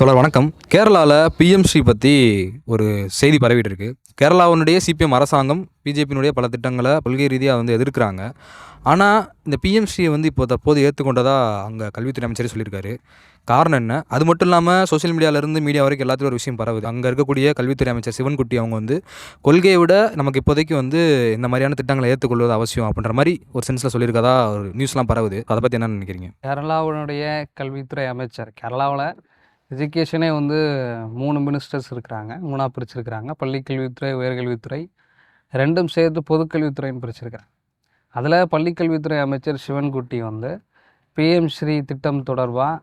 தொடர் வணக்கம். கேரளாவில் பிஎம்ஸ்ரீ பற்றி ஒரு செய்தி பரவிட்டு இருக்கு கேரளாவினுடைய சிபிஎம் அரசாங்கம் பிஜேபியினுடைய பல திட்டங்களை கொள்கை ரீதியாக வந்து எதிர்க்கிறாங்க. ஆனால் இந்த பிஎம்ஸ்ரீயை வந்து இப்போ தற்போது ஏற்றுக்கொண்டதாக அங்கே கல்வித்துறை அமைச்சரே சொல்லியிருக்காரு. காரணம் என்ன? அது மட்டும் இல்லாமல் சோஷியல் மீடியாவிலேருந்து மீடியா வரைக்கும் எல்லாத்துலையும் ஒரு விஷயம் பரவுது. அங்கே இருக்கக்கூடிய கல்வித்துறை அமைச்சர் சிவன்குட்டி அவங்க வந்து கொள்கையை விட நமக்கு இப்போதைக்கு வந்து இந்த மாதிரியான திட்டங்களை ஏற்றுக்கொள்வது அவசியம் அப்படின்ற மாதிரி ஒரு சென்ஸில் சொல்லியிருக்கதா ஒரு நியூஸ்லாம் பரவுது. அதை பற்றி என்ன நினைக்கிறீங்க? கேரளாவினுடைய கல்வித்துறை அமைச்சர் கேரளாவில் எஜுகேஷனே வந்து மூணு மினிஸ்டர்ஸ் இருக்கிறாங்க. மூணாக பிரிச்சிருக்கிறாங்க. பள்ளிக்கல்வித்துறை உயர்கல்வித்துறை ரெண்டும் சேர்த்து பொதுக்கல்வித்துறைன்னு பிரிச்சிருக்கிறாங்க. அதில் பள்ளிக்கல்வித்துறை அமைச்சர் சிவன்குட்டி வந்து பிஎம் ஸ்ரீ திட்டம் தொடர்பாக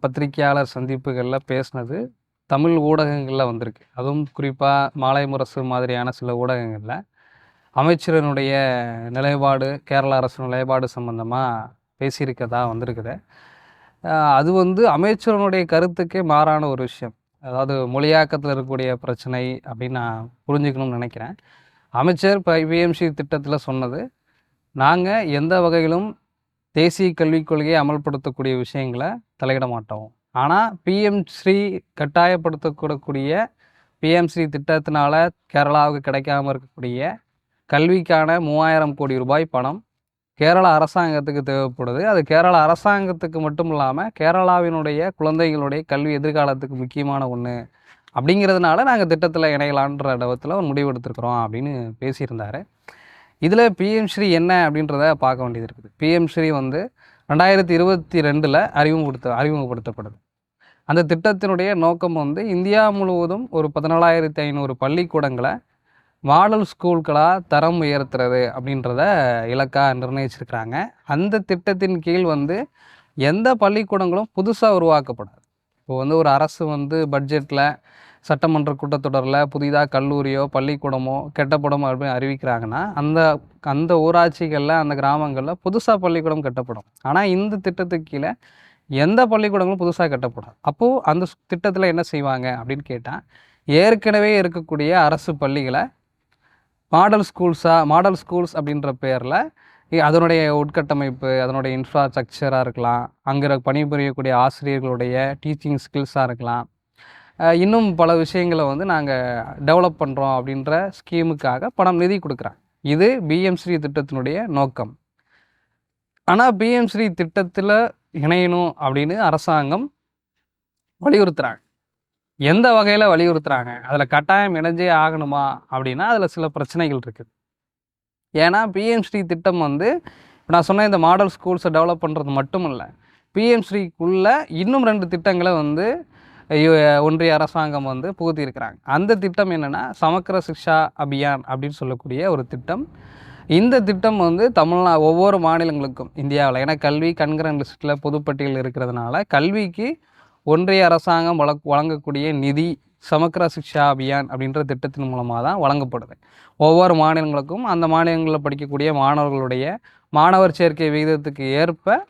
பத்திரிகையாளர் சந்திப்புகளில் பேசினது தமிழ் ஊடகங்களில் வந்திருக்கு. அதுவும் குறிப்பாக மாலை முரசு மாதிரியான சில ஊடகங்களில் அமைச்சரனுடைய நிலைப்பாடு கேரள அரசு நிலைப்பாடு சம்மந்தமாக பேசியிருக்கதா வந்திருக்குது. அது வந்து அமைச்சரனுடைய கருத்துக்கே மாறான ஒரு விஷயம். அதாவது மொழியாக்கத்தில் இருக்கக்கூடிய பிரச்சனை அப்படின்னு நான் புரிஞ்சுக்கணும்னு நினைக்கிறேன். அமைச்சர் இப்போ பிஎம்சி திட்டத்தில் சொன்னது நாங்கள் எந்த வகையிலும் தேசிய கல்விக் கொள்கையை அமல்படுத்தக்கூடிய விஷயங்களை தலையிட மாட்டோம். ஆனால் பிஎம்ஸ்ரீ கட்டாயப்படுத்தக்கூடக்கூடிய பிஎம்ஸ்ரீ திட்டத்தினால் திட்டத்தினால கேரளாவுக்கு கிடைக்காம இருக்கக்கூடிய கல்விக்கான மூவாயிரம் கோடி ரூபாய் பணம் கேரள அரசாங்கத்துக்கு தேவைப்படுது. அது கேரள அரசாங்கத்துக்கு மட்டும் இல்லாமல் கேரளாவினுடைய குழந்தைகளுடைய கல்வி எதிர்காலத்துக்கு முக்கியமான ஒன்று அப்படிங்கிறதுனால நாங்கள் திட்டத்தில் இணையலான்ற இடத்துல ஒரு முடிவு எடுத்திருக்கிறோம் அப்படின்னு பேசியிருந்தார். இதில் பிஎம் ஸ்ரீ என்ன அப்படின்றத பார்க்க வேண்டியது இருக்குது. பிஎம் ஸ்ரீ வந்து ரெண்டாயிரத்தி இருபத்தி ரெண்டில் அறிமுகப்படுத்த அறிமுகப்படுத்தப்படுது. அந்த திட்டத்தினுடைய நோக்கம் வந்து இந்தியா முழுவதும் ஒரு பதினாலாயிரத்தி ஐநூறு பள்ளிக்கூடங்களை மாடல் ஸ்கூல்களாக தரம் உயர்த்துறது அப்படின்றத இலக்காக நிர்ணயிச்சிருக்கிறாங்க. அந்த திட்டத்தின் கீழ் வந்து எந்த பள்ளிக்கூடங்களும் புதுசாக உருவாக்கப்படாது. இப்போ வந்து ஒரு அரசு வந்து பட்ஜெட்டில் சட்டமன்ற கூட்டத்தொடரில் புதிதாக கல்லூரியோ பள்ளிக்கூடமோ கெட்டப்படமோ அப்படின்னு அறிவிக்கிறாங்கன்னா அந்த அந்த ஊராட்சிகளில் அந்த கிராமங்களில் புதுசாக பள்ளிக்கூடம் கட்டப்படும். ஆனால் இந்த திட்டத்துக்கு கீழே எந்த பள்ளிக்கூடங்களும் புதுசாக கட்டப்படும் அப்போது அந்த திட்டத்தில் என்ன செய்வாங்க அப்படின்னு கேட்டால் ஏற்கனவே இருக்கக்கூடிய அரசு பள்ளிகளை மாடல் ஸ்கூல்ஸாக மாடல் ஸ்கூல்ஸ் அப்படின்ற பேரில் அதனுடைய உட்கட்டமைப்பு அதனுடைய இன்ஃப்ராஸ்ட்ரக்சராக இருக்கலாம். அங்கே பணிபுரியக்கூடிய ஆசிரியர்களுடைய டீச்சிங் ஸ்கில்ஸாக இருக்கலாம். இன்னும் பல விஷயங்களை வந்து நாங்கள் டெவலப் பண்ணுறோம் அப்படின்ற ஸ்கீமுக்காக பணம் நிதி கொடுக்குறாங்க. இது பிஎம்ஸ்ரீ திட்டத்தினுடைய நோக்கம். ஆனால் பிஎம்ஸ்ரீ திட்டத்தில் இணையணும் அப்படின்னு அரசாங்கம் வலியுறுத்துகிறாங்க எந்த வகையில் வலியுறுத்துகிறாங்க அதில் கட்டாயம் இணைஞ்சே ஆகணுமா? அப்படின்னா அதில் சில பிரச்சனைகள் இருக்குது ஏன்னா பிஎம்ஸ்ரீ திட்டம் வந்து இப்போ நான் சொன்ன இந்த மாடல் ஸ்கூல்ஸை டெவலப் பண்ணுறது மட்டும் இல்லை பிஎம்ஸ்ரீக்குள்ள இன்னும் ரெண்டு திட்டங்களை வந்து ஒன்றிய அரசாங்கம் வந்து புகுத்தியிருக்கிறாங்க. அந்த திட்டம் என்னென்னா சமக்கர சிக்ஷா அபியான் அப்படின்னு சொல்லக்கூடிய ஒரு திட்டம். இந்த திட்டம் வந்து தமிழ்நா ஒவ்வொரு மாநிலங்களுக்கும் இந்தியாவில். ஏன்னா கல்வி கண்கரன் லிஸ்ட்டில் பொதுப்பட்டியல் இருக்கிறதுனால கல்விக்கு ஒன்றிய அரசாங்கம் வழ வழங்கக்கூடிய நிதி சமக்கர சிக்ஷா அபியான் அப்படின்ற திட்டத்தின் மூலமாக தான் வழங்கப்படுது. ஒவ்வொரு மாநிலங்களுக்கும் அந்த மாநிலங்களில் படிக்கக்கூடிய மாணவர்களுடைய மாணவர் சேர்க்கை விகிதத்துக்கு ஏற்ப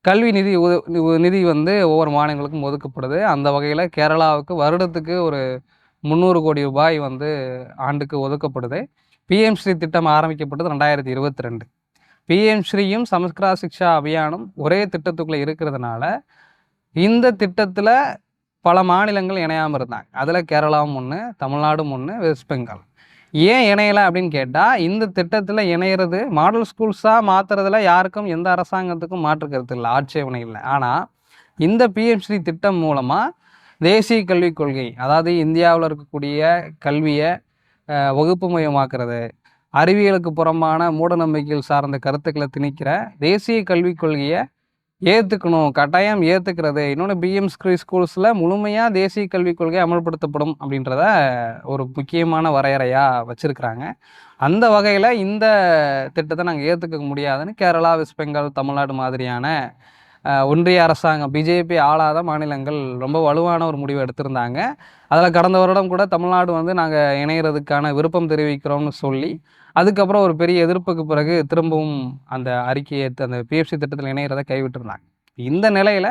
கல்வி நிதி உத- நிதி வந்து ஒவ்வொரு மாநிலங்களுக்கும் ஒதுக்கப்படுது. அந்த வகையில் கேரளாவுக்கு வருடத்துக்கு ஒரு முந்நூறு கோடி ரூபாய் வந்து ஆண்டுக்கு ஒதுக்கப்படுது. பிஎம்ஸ்ரீ திட்டம் ஆரம்பிக்கப்பட்டது ரெண்டாயிரத்தி இருபத்தி ரெண்டு. பிஎம்ஸ்ரீயும் சமஸ்கிரா சிக்ஷா அபியானும் ஒரே திட்டத்துக்குள்ளே இருக்கிறதுனால இந்த திட்டத்தில் பல மாநிலங்கள் இணையாமல் இருந்தாங்க. அதில் கேரளாவும் ஒன்று தமிழ்நாடும் ஒன்று வெஸ்ட் பெங்கால். ஏன் இணையலை அப்படின்னு கேட்டால் இந்த திட்டத்தில் இணையிறது மாடல் ஸ்கூல்ஸாக மாற்றுறதுல யாருக்கும் எந்த அரசாங்கத்துக்கும் மாற்று கருத்து இல்லை ஆட்சேபனை இல்லை. ஆனால் இந்த பிஎம்ஸ்ரீ திட்டம் மூலமாக தேசிய கல்விக் கொள்கை அதாவது இந்தியாவில் இருக்கக்கூடிய கல்வியை வகுப்பு மயமாக்குறது அறிவியலுக்கு புறம்பான மூடநம்பிக்கைகள் சார்ந்த கருத்துக்களை திணிக்கிற தேசிய கல்விக் கொள்கையை ஏற்றுக்கணும் கட்டாயம் ஏற்றுக்கிறது இன்னொன்று பிஎம் ஸ்கூ ஸ்கூல்ஸில் முழுமையாக தேசிய கல்விக் கொள்கை அமல்படுத்தப்படும் அப்படின்றத ஒரு முக்கியமான வரையறையாக வச்சுருக்கிறாங்க. அந்த வகையில் இந்த திட்டத்தை நாங்கள் ஏற்றுக்க முடியாதுன்னு கேரளா வெஸ்ட் பெங்கால் தமிழ்நாடு மாதிரியான ஒன்றிய அரசாங்கம் பிஜேபி ஆளாத மாநிலங்கள் ரொம்ப வலுவான ஒரு முடிவு எடுத்திருந்தாங்க. அதில் கடந்த வருடம் கூட தமிழ்நாடு வந்து நாங்கள் இணையிறதுக்கான விருப்பம் தெரிவிக்கிறோம்னு சொல்லி அதுக்கப்புறம் ஒரு பெரிய எதிர்ப்புக்கு பிறகு திரும்பவும் அந்த அறிக்கையை அந்த பிஎஃப்சி திட்டத்தில் இணையிறதை கைவிட்டிருந்தாங்க. இந்த நிலையில்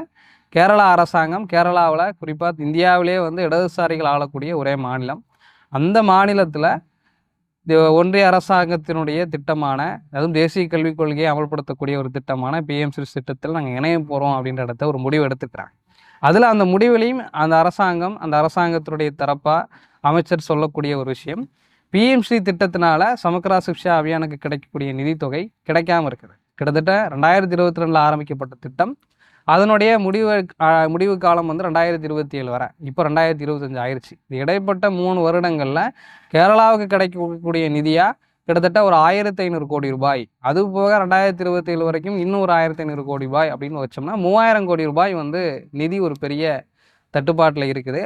கேரளா அரசாங்கம் கேரளாவில் குறிப்பாக இந்தியாவிலே வந்து இடதுசாரிகள் ஆளக்கூடிய ஒரே மாநிலம். அந்த மாநிலத்தில் ஒன்றிய அரசாங்கத்தினுடைய திட்டமான அதுவும் தேசிய கல்விக் கொள்கையை அமல்படுத்தக்கூடிய ஒரு திட்டமான பிஎம்சி திட்டத்தில் நாங்கள் இணைய போகிறோம் அப்படின்ற இடத்த ஒரு முடிவு எடுத்துக்கிறாங்க. அதில் அந்த முடிவுலையும் அந்த அரசாங்கம் அந்த அரசாங்கத்தினுடைய தரப்பாக அமைச்சர் சொல்லக்கூடிய ஒரு விஷயம் பிஎம்சி திட்டத்தினால சமக்ரா சிக்ஷா அபியானுக்கு கிடைக்கக்கூடிய நிதித்தொகை கிடைக்காம இருக்குது. கிட்டத்தட்ட ரெண்டாயிரத்தி இருபத்தி ரெண்டில் ஆரம்பிக்கப்பட்ட திட்டம் அதனுடைய முடிவு முடிவு காலம் வந்து ரெண்டாயிரத்தி இருபத்தி ஏழு வரை. இப்போ ரெண்டாயிரத்தி இருபத்தஞ்சு ஆயிடுச்சு இது இடைப்பட்ட மூணு வருடங்களில் கேரளாவுக்கு கிடைக்கக்கூடிய நிதியாக கிட்டத்தட்ட ஒரு ஆயிரத்தி ஐநூறு கோடி ரூபாய். அது போக ரெண்டாயிரத்தி இருபத்தி ஏழு வரைக்கும் இன்னும் ஒரு ஆயிரத்தி ஐநூறு கோடி ரூபாய் அப்படின்னு வச்சோம்னா மூவாயிரம் கோடி ரூபாய் வந்து நிதி ஒரு பெரிய தட்டுப்பாட்டில் இருக்குது.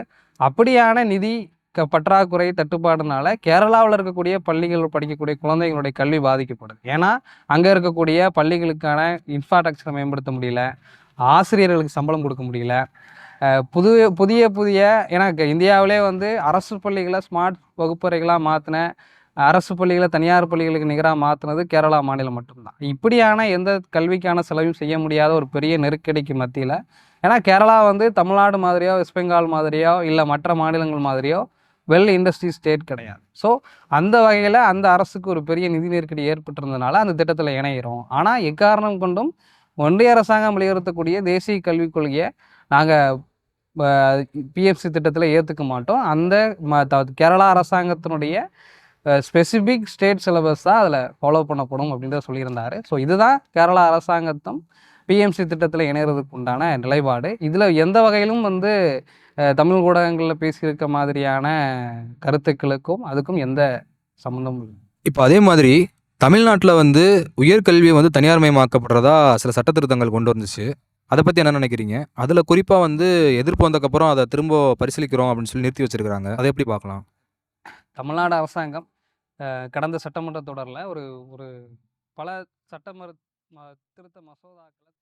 அப்படியான நிதி க பற்றாக்குறை தட்டுப்பாடுனால கேரளாவில் இருக்கக்கூடிய பள்ளிகள் படிக்கக்கூடிய குழந்தைங்களுடைய கல்வி பாதிக்கப்படுது. ஏன்னா அங்கே இருக்கக்கூடிய பள்ளிகளுக்கான இன்ஃப்ராஸ்ட்ரக்சரை மேம்படுத்த முடியல. ஆசிரியர்களுக்கு சம்பளம் கொடுக்க முடியல. புது புதிய புதிய ஏன்னா இந்தியாவிலே வந்து அரசு பள்ளிகளை ஸ்மார்ட் வகுப்பறைகளாக மாற்றின அரசு பள்ளிகளை தனியார் பள்ளிகளுக்கு நிகராக மாற்றினது கேரளா மாநிலம் மட்டும்தான். இப்படியான எந்த கல்விக்கான செலவும் செய்ய முடியாத ஒரு பெரிய நெருக்கடிக்கு மத்தியில் ஏன்னா கேரளா வந்து தமிழ்நாடு மாதிரியோ வெஸ்ட் பெங்கால் மாதிரியோ இல்லை மற்ற மாநிலங்கள் மாதிரியோ வெல் இண்டஸ்ட்ரி ஸ்டேட் கிடையாது. ஸோ அந்த வகையில் அந்த அரசுக்கு ஒரு பெரிய நிதி நெருக்கடி ஏற்பட்டிருந்ததுனால அந்த திட்டத்தில் இணையிறோம். ஆனால் எக்காரணம் கொண்டும் ஒன்றிய அரசாங்கம் வலியுறுத்தக்கூடிய தேசிய கல்விக் கொள்கையை நாங்கள் பிஎஃப்சி திட்டத்தில் ஏற்றுக்க மாட்டோம். அந்த ம- த- கேரளா அரசாங்கத்தினுடைய ஸ்பெசிஃபிக் ஸ்டேட் சிலபஸ் தான் அதில் ஃபாலோ பண்ணப்படும் அப்படின்றத சொல்லியிருந்தார். ஸோ இதுதான் கேரளா அரசாங்கத்தும் பிஎம்சி திட்டத்தில் இணைகிறதுக்கு உண்டான நிலைப்பாடு. இதில் எந்த வகையிலும் வந்து தமிழ் ஊடகங்களில் பேசியிருக்க மாதிரியான கருத்துக்களுக்கும் அதுக்கும் எந்த சம்மந்தமும் இல்லை. இப்போ அதே மாதிரி தமிழ்நாட்டில் வந்து உயர்கல்வி வந்து தனியார்மயமாக்கப்படுறதா சில சட்ட திருத்தங்கள் கொண்டு வந்துச்சு. அதை பற்றி என்ன நினைக்கிறீங்க? அதில் குறிப்பாக வந்து எதிர்ப்பு வந்ததுக்கப்புறம் அதை திரும்ப பரிசீலிக்கிறோம் அப்படின்னு சொல்லி நிறுத்தி வச்சுருக்கிறாங்க. அதை எப்படி பார்க்கலாம்? தமிழ்நாடு அரசாங்கம் கடந்த சட்டமன்ற தொடரில் ஒரு ஒரு பல சட்டமன்ற ம- திருத்த மசோதாக்களை